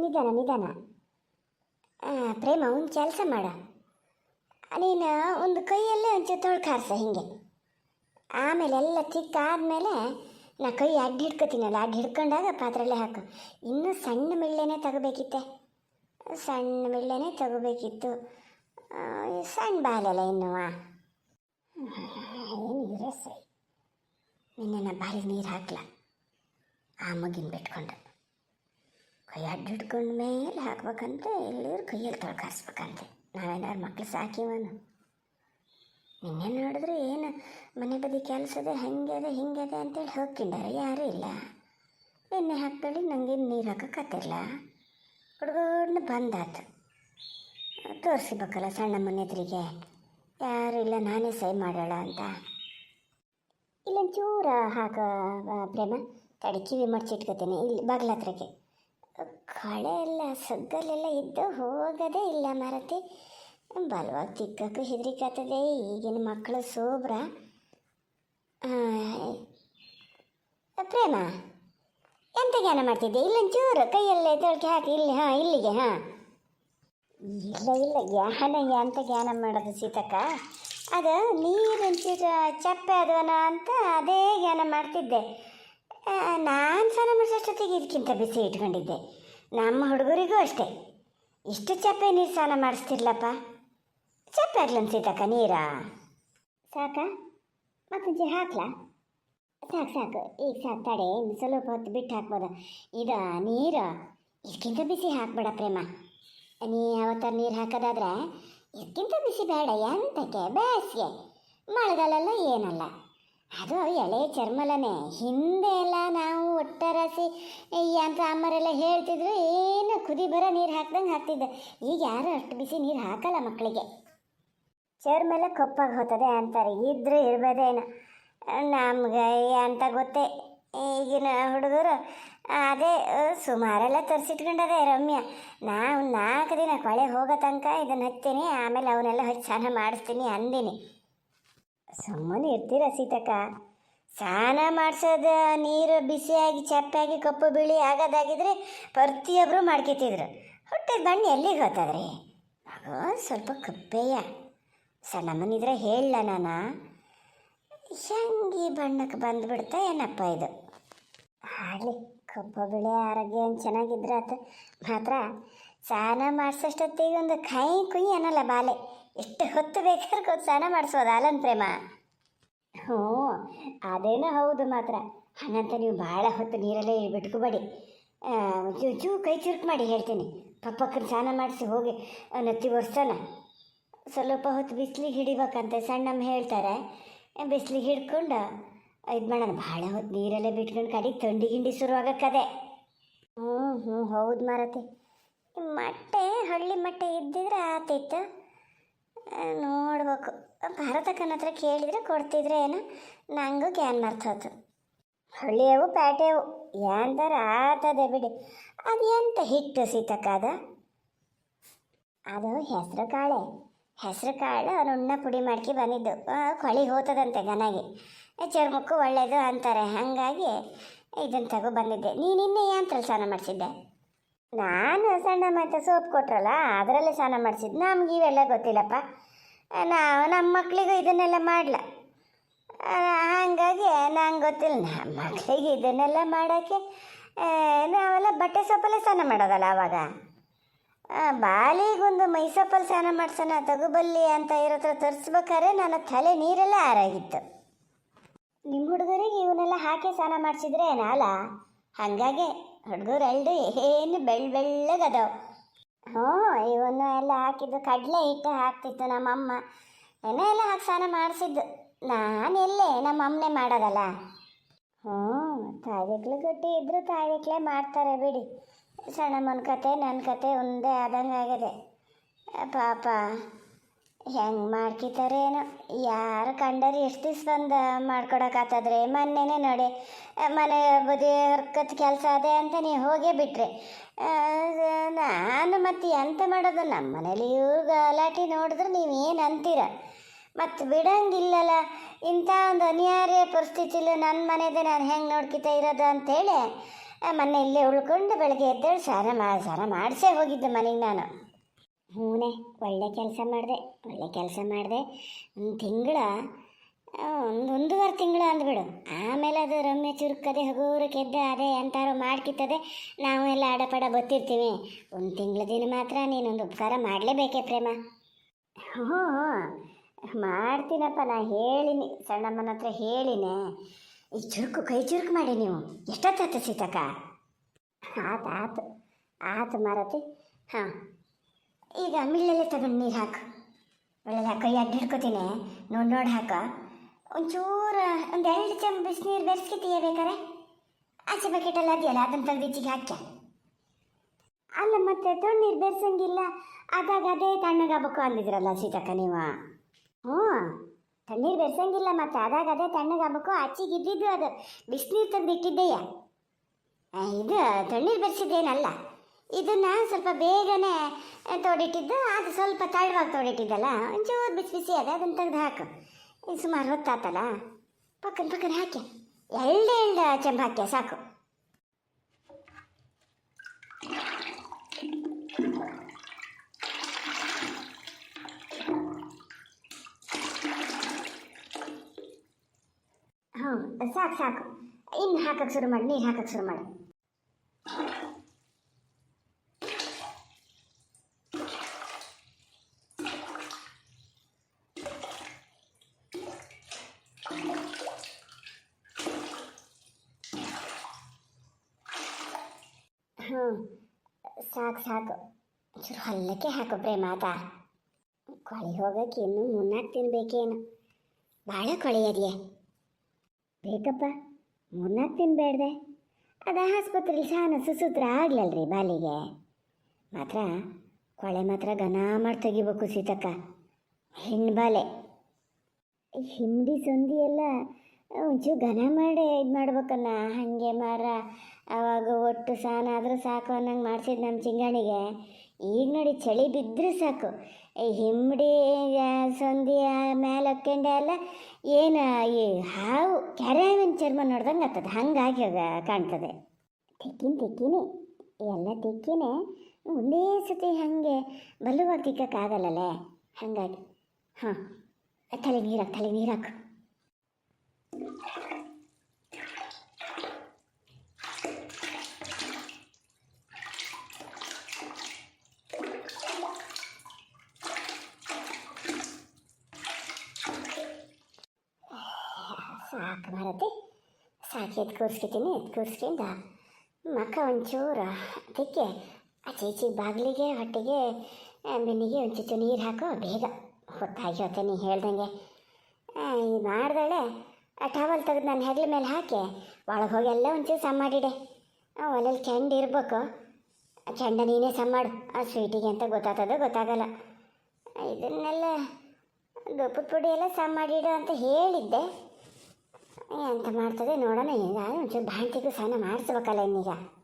ನಿಧಾನ ನಿಧಾನ. ಪ್ರೇಮ, ಒಂದು ಕೆಲಸ ಮಾಡ. ನೀನು ಒಂದು ಕೈಯಲ್ಲೇ ಒಂಚೂರು ತೊಳ್ಕಾರ್ಸ ಹಿಂಗೆ. ಆಮೇಲೆ ಎಲ್ಲ ತಿಕ್ಕ ಆದಮೇಲೆ ನಾ ಕೈ ಅಡ್ಡ ಹಿಡ್ಕೊತೀನಲ್ಲ, ಅಡ್ಡ ಹಿಡ್ಕೊಂಡಾಗ ಪಾತ್ರೆಲ್ಲೇ ಹಾಕು. ಇನ್ನೂ ಸಣ್ಣ ಮಿಳ್ಳೆನೇ ತಗೋಬೇಕಿತ್ತೆ. ಸಣ್ಣ ಮಿಳ್ಳೆನೇ ತಗೋಬೇಕಿತ್ತು. ಸಣ್ಣ ಬಾಲಲ್ಲ ಇನ್ನು ಏನು ಸೈ. ನಿನ್ನೆ ನಾ ಬಾಲಿ ನೀರು ಹಾಕ್ಲ. ಆ ಮಗಿನ ಬಿಟ್ಕೊಂಡು. ಅಡ್ಡ ಹಿಡ್ಕೊಂಡ ಮೇಲೆ ಹಾಕ್ಬೇಕಂತ ಎಲ್ಲರೂ ಕೈಯಲ್ಲಿ ತೊಳ್ಕಾರಿಸ್ಬೇಕಂತೆ. ನಾವೇನಾದ್ರು ಮಕ್ಳು ಸಾಕಿವನು ನಿನ್ನೆ ನೋಡಿದ್ರೆ ಏನು ಮನೆ ಬದಿ ಕೆಲಸದ ಹಂಗೆ ಹಿಂಗೆ ಅದೆ ಅಂತೇಳಿ ಹೋಗ್ಕಿಂಡಾರೆ ಯಾರೂ ಇಲ್ಲ. ಎಣ್ಣೆ ಹಾಕ್ಬೇಡಿ ನನಗೆ ನೀರು ಹಾಕೋಕತ್ತಿರಲ್ಲ ಹುಡುಗನ ಬಂದಾತು. ತೋರಿಸ್ಬೇಕಲ್ಲ ಸಣ್ಣ ಮನೆ ಎದುರಿಗೆ ಯಾರು ಇಲ್ಲ, ನಾನೇ ಸೈ ಮಾಡೋಣ ಅಂತ. ಇಲ್ಲೊಂದು ಚೂರ ಹಾಕ ಪ್ರೇಮ, ತಡಿ ಕಿವಿ ಮಡ್ಚಿಟ್ಕೋತೇನೆ. ಇಲ್ಲಿ ಬಾಗ್ಲ ಹತ್ರಕ್ಕೆ ಕಳೆ ಎಲ್ಲ ಸಗ್ಗಲೆಲ್ಲ ಇದ್ದು ಹೋಗೋದೇ ಇಲ್ಲ ಮಾರತಿ. ಬಲವಾಗಿ ತಿಕ್ಕಕ್ಕೂ ಹೆದರಿಕತ್ತದೆ ಈಗಿನ ಮಕ್ಕಳು ಸೋಬ್ರ. ಪ್ರೇಮ, ಎಂತ ಜ್ಞಾನ ಮಾಡ್ತಿದ್ದೆ? ಇಲ್ಲೊಂದು ಚೂರು ಕೈಯಲ್ಲೇ ತೊಳ್ಕೆ ಹಾಕಿ, ಇಲ್ಲಿ, ಹಾಂ, ಇಲ್ಲಿಗೆ, ಹಾಂ. ಇಲ್ಲ ಇಲ್ಲ ಜ್ಞಾನ ಎಂತ ಜ್ಞಾನ ಮಾಡೋದು ಸೀತಕ್ಕ? ಅದು ನೀರೊಂಚೂರು ಚಪ್ಪೆ ಅದು ಅಂತ ಅದೇ ಜ್ಞಾನ ಮಾಡ್ತಿದ್ದೆ. ನಾನು ಸ್ನಾನ ಮಾಡಿಸೋಷ್ಟೊತ್ತಿಗೆ ಇದಕ್ಕಿಂತ ಬಿಸಿ ಇಟ್ಕೊಂಡಿದ್ದೆ. ನಮ್ಮ ಹುಡುಗರಿಗೂ ಅಷ್ಟೇ. ಇಷ್ಟು ಚಪ್ಪೆ ನೀರು ಸ್ನಾನ ಮಾಡಿಸ್ತಿರ್ಲಪ್ಪ? ಚಪ್ಪೆ ಆಗ್ಲನ್ ಸೀತಕ್ಕ, ನೀರಾ? ಸಾಕ? ಮತ್ತೊಂಚೆ ಹಾಕ್ಲಾ? ಸಾಕು ಸಾಕು. ಈಗ ಸಾಕು, ತಡೆ. ಇನ್ನು ಸ್ವಲ್ಪ ಹೊತ್ತು ಬಿಟ್ಟು ಹಾಕ್ಬೋದು? ಇದು, ನೀರು? ಇದಕ್ಕಿಂತ ಬಿಸಿ ಹಾಕ್ಬೇಡ ಪ್ರೇಮ. ನೀ ಯಾವತ್ತಾರ ನೀರು ಹಾಕೋದಾದ್ರೆ, ಇದಕ್ಕಿಂತ ಬಿಸಿ ಬೇಡ. ಎಂತಕ್ಕೆ? ಬೇಸಿಗೆ. ಮಳೆಗಾಲೆಲ್ಲ ಏನಲ್ಲ. ಅದು ಎಳೆ ಚರ್ಮಲನೆ. ಹಿಂದೆ ಎಲ್ಲ ನಾವು ಒಟ್ಟರಸಿ ಅಂತ ಅಮ್ಮರೆಲ್ಲ ಹೇಳ್ತಿದ್ರು, ಏನು ಕುದಿ ಬರೋ ನೀರು ಹಾಕ್ದಂಗೆ ಹಾಕ್ತಿದ್ದೆ. ಈಗ ಯಾರು ಅಷ್ಟು ಬಿಸಿ ನೀರು ಹಾಕಲ್ಲ ಮಕ್ಕಳಿಗೆ ಚರ್ಮೆಲ್ಲ ಕಪ್ಪಾಗಿ ಹೋಗ್ತದೆ ಅಂತಾರೆ, ಇದ್ರೆ ಇರ್ಬೋದೇನು. ನಮ್ಗೆ ಅಂತ ಗೊತ್ತೇ, ಈಗಿನ ಹುಡುಗರು ಅದೇ ಸುಮಾರೆಲ್ಲ ತರಿಸಿಟ್ಕೊಂಡದೆ ರಮ್ಯ. ನಾವು ನಾಲ್ಕು ದಿನ ಕೊಳೆ ಹೋಗೋ ತನಕ ಇದನ್ನು ಹತ್ತೀನಿ ಆಮೇಲೆ ಅವನ್ನೆಲ್ಲ ಹಚ್ಚಿ ಸ್ನಾನ ಮಾಡಿಸ್ತೀನಿ ಅಂದಿನಿ. ಸುಮ್ಮನೆ ಇರ್ತೀರ ಸೀತಕ್ಕ? ಸ್ನಾನ ಮಾಡಿಸೋದು ನೀರು ಬಿಸಿಯಾಗಿ ಚಪ್ಪಾಗಿ ಕಪ್ಪು ಬಿಳಿ ಆಗೋದಾಗಿದ್ರೆ ಪ್ರತಿಯೊಬ್ಬರು ಮಾಡ್ಕೊತಿದ್ರು. ಹುಟ್ಟಿದ ಬಣ್ಣ ಎಲ್ಲಿಗೆ ಹೋತದ್ರಿ ಮಗು ಸ್ವಲ್ಪ ಕಪ್ಪೆಯ. ಸಣ್ಣ ಮನಿದ್ರೆ ಹೇಳಲ್ಲ ನಾನು? ಹೆಂಗೆ ಬಣ್ಣಕ್ಕೆ ಬಂದುಬಿಡ್ತಾ ಏನಪ್ಪ ಇದು? ಆಗಲಿ ಕಬ್ಬು ಬಿಳಿ ಆರೋಗ್ಯ ಏನು ಚೆನ್ನಾಗಿದ್ರೆ ಆತ. ಮಾತ್ರ ಸ್ನಾನ ಮಾಡಿಸೋಷ್ಟೊತ್ತಿಗೆ ಒಂದು ಕೈ ಕುಯ್ ಅನ್ನಲ್ಲ ಬಾಲೆ. ಎಷ್ಟು ಹೊತ್ತು ಬೇಕಾದ್ರೂ ಸ್ನಾನ ಮಾಡಿಸೋದು ಅಲನ್ ಪ್ರೇಮ. ಹ್ಞೂ, ಅದೇನೋ ಹೌದು ಮಾತ್ರ. ಹಾಗಂತ ನೀವು ಭಾಳ ಹೊತ್ತು ನೀರಲ್ಲೇ ಬಿಟ್ಕೋಬೇಡಿ. ಚೂ ಚೂ, ಕೈ ಚುರುಕು ಮಾಡಿ ಹೇಳ್ತೀನಿ. ಪಪ್ಪಕ್ಕನ ಸ್ನಾನ ಮಾಡಿಸಿ ಹೋಗಿ ನತ್ತಿ ಒರ್ಸೋಣ. ಸ್ವಲ್ಪ ಹೊತ್ತು ಬಿಸಿಲಿಗೆ ಹಿಡಿಬೇಕಂತೆ ಸಣ್ಣಮ್ಮ ಹೇಳ್ತಾರೆ. ಬಿಸಿಲಿಗೆ ಹಿಡ್ಕೊಂಡು ಇದು ಮಾಡೋಣ. ಭಾಳ ಹೊತ್ತು ನೀರಲ್ಲೇ ಬಿಟ್ಕೊಂಡು ಕಡೆಗೆ ಥಂಡಿ ಗಿಂಡಿ ಶುರುವಾಗಕ್ಕದೆ ಹ್ಞೂ ಹ್ಞೂ, ಹೌದು ಮಾರತಿ. ಮೊಟ್ಟೆ, ಹಳ್ಳಿ ಮೊಟ್ಟೆ ಇದ್ದಿದ್ರೆ ಆತಿತ್ತು. ನೋಡ್ಬೇಕು. ಭಾರತಕ್ಕನ ಹತ್ರ ಕೇಳಿದರೆ ಕೊಡ್ತಿದ್ರೆ ಏನೋ? ನಂಗೂ ಗ್ಯಾನ್ ಮರ್ತೋತು ಹಳ್ಳಿಯವು ಪ್ಯಾಟೆವು ಯಾಂತರ ಆತದೆ ಬಿಡಿ. ಅದು ಎಂತ ಹಿಟ್ಟು ಸೀತಕ್ಕ ಅದು ಹೆಸರು ಕಾಳೆ. ಹೆಸರು ಕಾಳು ನುಣ್ಣ ಪುಡಿ ಮಾಡ್ಕಿ ಬಂದಿದ್ದು. ಕೊಳಿ ಹೋತದಂತೆ ಗನಾಗಿ ಚರ್ಮಕ್ಕೂ ಒಳ್ಳೆಯದು ಅಂತಾರೆ. ಹಾಗಾಗಿ ಇದನ್ನು ತಗೋ ಬಂದಿದ್ದೆ. ನೀನಿನ್ನೇ ಯಾಂತ್ರಲ್ಲಿ ಸ್ನಾನ ಮಾಡಿಸಿದ್ದೆ? ನಾನು ಸಣ್ಣ ಮತ್ತೆ ಸೋಪ್ ಕೊಟ್ರಲ್ಲ, ಅದರಲ್ಲೇ ಸ್ನಾನ ಮಾಡಿಸಿದ್ದು ನಮ್ಗೆ ಇವೆಲ್ಲ ಗೊತ್ತಿಲ್ಲಪ್ಪ. ನಾವು ನಮ್ಮ ಮಕ್ಕಳಿಗೂ ಇದನ್ನೆಲ್ಲ ಮಾಡಲ. ಹಾಗಾಗಿ ನಂಗೆ ಗೊತ್ತಿಲ್ಲ. ನಮ್ಮ ಮಕ್ಕಳಿಗೆ ಇದನ್ನೆಲ್ಲ ಮಾಡೋಕ್ಕೆ ನಾವೆಲ್ಲ ಬಟ್ಟೆ ಸೊಪ್ಪಲ್ಲೇ ಸ್ನಾನ ಮಾಡೋದಲ್ಲ ಆವಾಗ ಬಾಲಿಗೊಂದು ಮೈಸೊಪ್ಪಲ್ಲಿ ಸ್ನಾನ ಮಾಡ್ಸೋಣ ತಗೋಬಲ್ಲಿ ಅಂತ ಇರೋ ಹತ್ರ ತರಿಸ್ಬೇಕಾದ್ರೆ ನನ್ನ ತಲೆ ನೀರೆಲ್ಲ ಆರಾಗಿತ್ತು ನಿಮ್ಮ ಹುಡುಗರಿಗೆ ಇವನ್ನೆಲ್ಲ ಹಾಕಿ ಸ್ನಾನ ಮಾಡಿಸಿದ್ರೆ ನಾಲ ಹಾಗಾಗಿ ಹುಡುಗರು ಏನು ಬೆಳ್ ಬೆಳ್ಳಗದವು ಹ್ಞೂ ಇವನ್ನು ಎಲ್ಲ ಹಾಕಿದ್ದು ಕಡಲೆ ಹಿಟ್ಟು ಹಾಕ್ತಿತ್ತು ನಮ್ಮಮ್ಮ. ಏನೋ ಎಲ್ಲ ಹಾಕಿ ಸ್ನಾನ ಮಾಡಿಸಿದ್ದು. ನಾನೆಲ್ಲೇ ನಮ್ಮಮ್ಮನೇ ಮಾಡೋದಲ್ಲ. ಹ್ಞೂ ತಾಯಿಗಳು ಗಟ್ಟಿ ಇದ್ದರೂ ತಾಯಿಗಳೇ ಮಾಡ್ತಾರೆ ಬಿಡಿ. ಸಣ್ಣಮ್ಮನ ಕತೆ ನನ್ನ ಕತೆ ಒಂದೇ ಆದಂಗೆ ಆಗಿದೆ. ಪಾಪ. ಹೆಂಗೆ ಮಾಡ್ಕಿತಾರೇನೋ? ಯಾರು ಕಂಡರೆ ಎಷ್ಟು ದಿವ್ಸ ಬಂದು ಮಾಡ್ಕೊಡಕ್ಕಾತದ್ರೆ? ಮೊನ್ನೆನೇ ನೋಡಿ ಮನೆ ಬದಿ ಹರ್ಕತ್ ಕೆಲಸ ಅದೇ ಅಂತ ನೀವು ಹೋಗೇ ಬಿಟ್ರೆ. ನಾನು ಮತ್ತೆ ಎಂತ ಮಾಡೋದು? ನಮ್ಮ ಮನೇಲಿ ಇವ್ರು ಗಲಾಟೆ ನೋಡಿದ್ರೆ ನೀವೇನು ಅಂತೀರ? ಮತ್ತು ಬಿಡಂಗಿಲ್ಲಲ್ಲ ಇಂಥ ಒಂದು ಅನಿವಾರ್ಯ ಪರಿಸ್ಥಿತಿಲಿ ನನ್ನ ಮನೆದೇ ನಾನು ಹೆಂಗೆ ನೋಡ್ಕಿತಾ ಇರೋದು ಅಂತೇಳಿ ಮೊನ್ನೆ ಇಲ್ಲೇ ಉಳ್ಕೊಂಡು ಬೆಳಗ್ಗೆ ಎದ್ದೇಳಿ ಸ್ನಾನ ಮಾ ಸ್ನಾನ ಮಾಡಿಸೇ ಹೋಗಿದ್ದೆ ಮನೆಗೆ ನಾನು. ಹೂನೆ ಒಳ್ಳೆ ಕೆಲಸ ಮಾಡಿದೆ, ಒಳ್ಳೆ ಕೆಲಸ ಮಾಡಿದೆ. ಒಂದು ತಿಂಗಳ ಒಂದು ಒಂದೂವರೆ ತಿಂಗಳು ಅಂದ್ಬಿಡು. ಆಮೇಲೆ ಅದು ರಮ್ಯ ಚುರುಕದೆ, ಹಗೂರು ಕೆದ್ದೆ, ಅದೇ ಎಂತಾರು ಮಾಡ್ಕಿತ್ತದೆ. ನಾವು ಎಲ್ಲ ಅಡಪಡ ಬತ್ತಿರ್ತೀವಿ. ಒಂದು ತಿಂಗಳ ದಿನ ಮಾತ್ರ ನೀನೊಂದು ಉಪಕಾರ ಮಾಡಲೇಬೇಕೆ ಪ್ರೇಮ? ಹ್ಞೂ ಮಾಡ್ತೀನಪ್ಪ, ನಾ ಹೇಳಿನಿ, ಸಣ್ಣಮ್ಮನ ಹತ್ರ ಹೇಳಿನೆ. ಈ ಚುರುಕು, ಕೈ ಚುರುಕು ಮಾಡಿ ನೀವು. ಎಷ್ಟೊತ್ತಾಯ್ತು ಸೀತಕ್ಕ? ಆತು ಆತು ಆತು ಮಾರತಿ. ಹಾಂ. ಈಗ ಮಿಳ್ಳಲ್ಲೇ ತಗೊಂಡು ನೀರು ಹಾಕು. ಒಳ್ಳೆ ಕೈ ಅಡ್ಡ ಹಿಡ್ಕೊತೀನಿ. ನೋಡಿ ನೋಡಿ ಹಾಕ. ಒಂಚೂರು, ಒಂದು ಎರಡು ಚಮ್ ಬಿಸಿನೀರು ಬೆರೆಸ್ಕಿತೀಯ ಬೇಕಾರೆ? ಆಚೆ ಬಕೆಟಲ್ಲಿ ಅದೆಯಲ್ಲ, ಅದನ್ನು ತೆಗೆದು ಈಚೆಗೆ ಹಾಕ್ಯ. ಅಲ್ಲ, ಮತ್ತೆ ತಣ್ಣೀರು ಬೆರೆಸಂಗಿಲ್ಲ. ಆಗಾಗ ಅದೇ ತಣ್ಣಗಾಗಬೇಕು ಅಂದಿದ್ರಲ್ಲ ಸೀತಕ್ಕ ನೀವು? ಹ್ಞೂ. ತಣ್ಣೀರು ಬೆರೆಸಂಗಿಲ್ಲ ಮತ್ತೆ ಆದಾಗ ಅದೇ ತಣ್ಣಗಾಗಬೇಕು. ಆಚೆಗೆ ಇದ್ದಿದ್ದು ಅದು ಬಿಸಿನೀರು ತಂದು ಇಟ್ಟಿದ್ದೆಯ ಇದು ತಣ್ಣೀರು ಬೆರೆಸಿದ್ದೇನಲ್ಲ. ಇದನ್ನ ಸ್ವಲ್ಪ ಬೇಗನೆ ತೋಡಿಟ್ಟಿದ್ದು. ಅದು ಸ್ವಲ್ಪ ತಳ್ಳವಾಗಿ ತೋಡಿಟ್ಟಿದ್ದಲ್ಲ, ಒಂಚೂರು ಬಿಸಿ ಬಿಸಿ ಅದ, ಅದನ್ನು ತೆಗೆದು ಹಾಕು. ಇದು ಸುಮಾರು ಹೊತ್ತಾತಲ್ಲ, ಪಕ್ಕನ ಪಕ್ಕನ ಹಾಕಿ. ಎಳ್ಳು ಎಳ್ಳು ಚೆಂಬು ಹಾಕಿ ಸಾಕು. ಹ್ಞೂ ಸಾಕು ಸಾಕು. ಇನ್ನು ಹಾಕಕ್ಕೆ ಶುರು ಮಾಡಿ, ನೀರು ಹಾಕಕ್ಕೆ ಶುರು ಮಾಡಿ ಹ್ಞೂ ಸಾಕು ಸಾಕು. ಚೂರು ಹೊಲ್ಲಕ್ಕೆ ಹಾಕು ಪ್ರೇಮಾತ ಕೊಳಿ ಹೋಗಕ್ಕೆ ಇನ್ನೂ ಮುನ್ನಾಕ್ ತಿನ್ಬೇಕೇನು ಭಾಳ ಕೊಳೆ ಅದೆಯೇ. ಬೇಕಪ್ಪ ಮೂರ್ನಾಲ್ಕು ತಿನ್ಬೇಡ್ದೆ ಅದು ಆಸ್ಪತ್ರೆಲಿ ಸಾನ ಸುಸೂತ್ರ ಆಗ್ಲಲ್ರಿ ಬಾಲಿಗೆ. ಮಾತ್ರ ಕೊಳೆ ಮಾತ್ರ ಘನ ಮಾಡಿ ತೆಗಿಬೇಕು ಸೀತಕ್ಕ. ಹೆಣ್ಣು ಬಾಲೆ. ಹಿಂಡಿ ಸಂದಿ ಎಲ್ಲ ಒಂಚೂರು ಘನ ಮಾಡಿ ಇದು ಮಾಡ್ಬೇಕಲ್ಲ ಹಾಗೆ ಮಾರ. ಅವಾಗ ಒಟ್ಟು ಸಾನ ಆದರೂ ಸಾಕು ಅನ್ನಂಗೆ ಮಾಡ್ಸಿದ್ದು ನಮ್ಮ ಚಿಂಗಾಣಿಗೆ. ಈಗ ನೋಡಿ ಚಳಿ ಬಿದ್ದರೆ ಸಾಕು. ಈ ಹಿಂಬಡಿ ಸಂಧಿ ಮೇಲೆ ಹಾಕ್ಕೊಂಡೆ ಎಲ್ಲ ಏನು, ಈ ಹಾವು ಕೆರೆವಿನ ಚರ್ಮ ನೋಡ್ದಂಗೆ ಆಗ್ತದೆ. ಹಂಗಾಗಿ ಕಾಣ್ತದೆ. ತಿಕ್ಕಿನ, ತಿಕ್ಕಿನಿ. ಎಲ್ಲ ತಿಕ್ಕಿನೇ. ಒಂದೇ ಸತಿ ಹಾಗೆ ಬಲುವಾಗಿ ತಿಕ್ಕಕ್ಕಾಗಲ್ಲಲ್ಲೇ ಹಾಗಾಗಿ. ಹಾಂ ತಲೆ ನೀರಾಕು ತಲೆ ನೀರಾಕು ಸಾಕು ಭಾರತಿ ಸಾಕಿ ಎದ್ದು ಕೂರಿಸ್ಕೊತೀನಿ ಎದ್ದು ಕೂರಿಸ್ಕೊಂಡ ಮಕ್ಕ ಒಂಚೂರು ಅದಕ್ಕೆ ಆಚೆ ಈಚೆ ಬಾಗಿಲಿಗೆ ಹೊಟ್ಟೆಗೆ ಆ, ಬೆನ್ನಿಗೆ ಒಂಚೂರು ನೀರು ಹಾಕೋ ಬೇಗ. ಹೊತ್ತಾಗಿ ಹೊತ್ತೆ ನೀ ಹೇಳ್ದಂಗೆ. ಇದು ಮಾಡ್ದಾಳೆ ಆ ಟವಲ್ ತೆಗೆದು ನಾನು ಹೆಗಲ ಮೇಲೆ ಹಾಕಿ ಒಳಗೆ ಹೋಗಿ ಎಲ್ಲ ಒಂಚೂರು ಸಮ ಮಾಡಿಡೆ. ಒಲೆಯಲ್ಲಿ ಕೆಂಡ ಇರ್ಬೇಕು. ಆ ಕೆಂಡ ನೀನೇ ಸಮ್ ಮಾಡು. ಆ ಸ್ವೀಟಿಗೆ ಅಂತ ಗೊತ್ತಾಗ್ತದೆ ಗೊತ್ತಾಗಲ್ಲ. ಇದನ್ನೆಲ್ಲ ದೊಪ್ಪದ ಪುಡಿ ಎಲ್ಲ ಸಮ್ ಮಾಡಿಡು ಅಂತ ಹೇಳಿದ್ದೆ. ಎಂತ ಮಾಡ್ತದೆ ನೋಡೋಣ. ಈಗ ಒಂಚೂರು ಬಾಣ್ತಿಗೂ ಸ್ನಾನ ಮಾಡಿಸ್ಬೇಕಲ್ಲ ಇನ್ನೀಗ.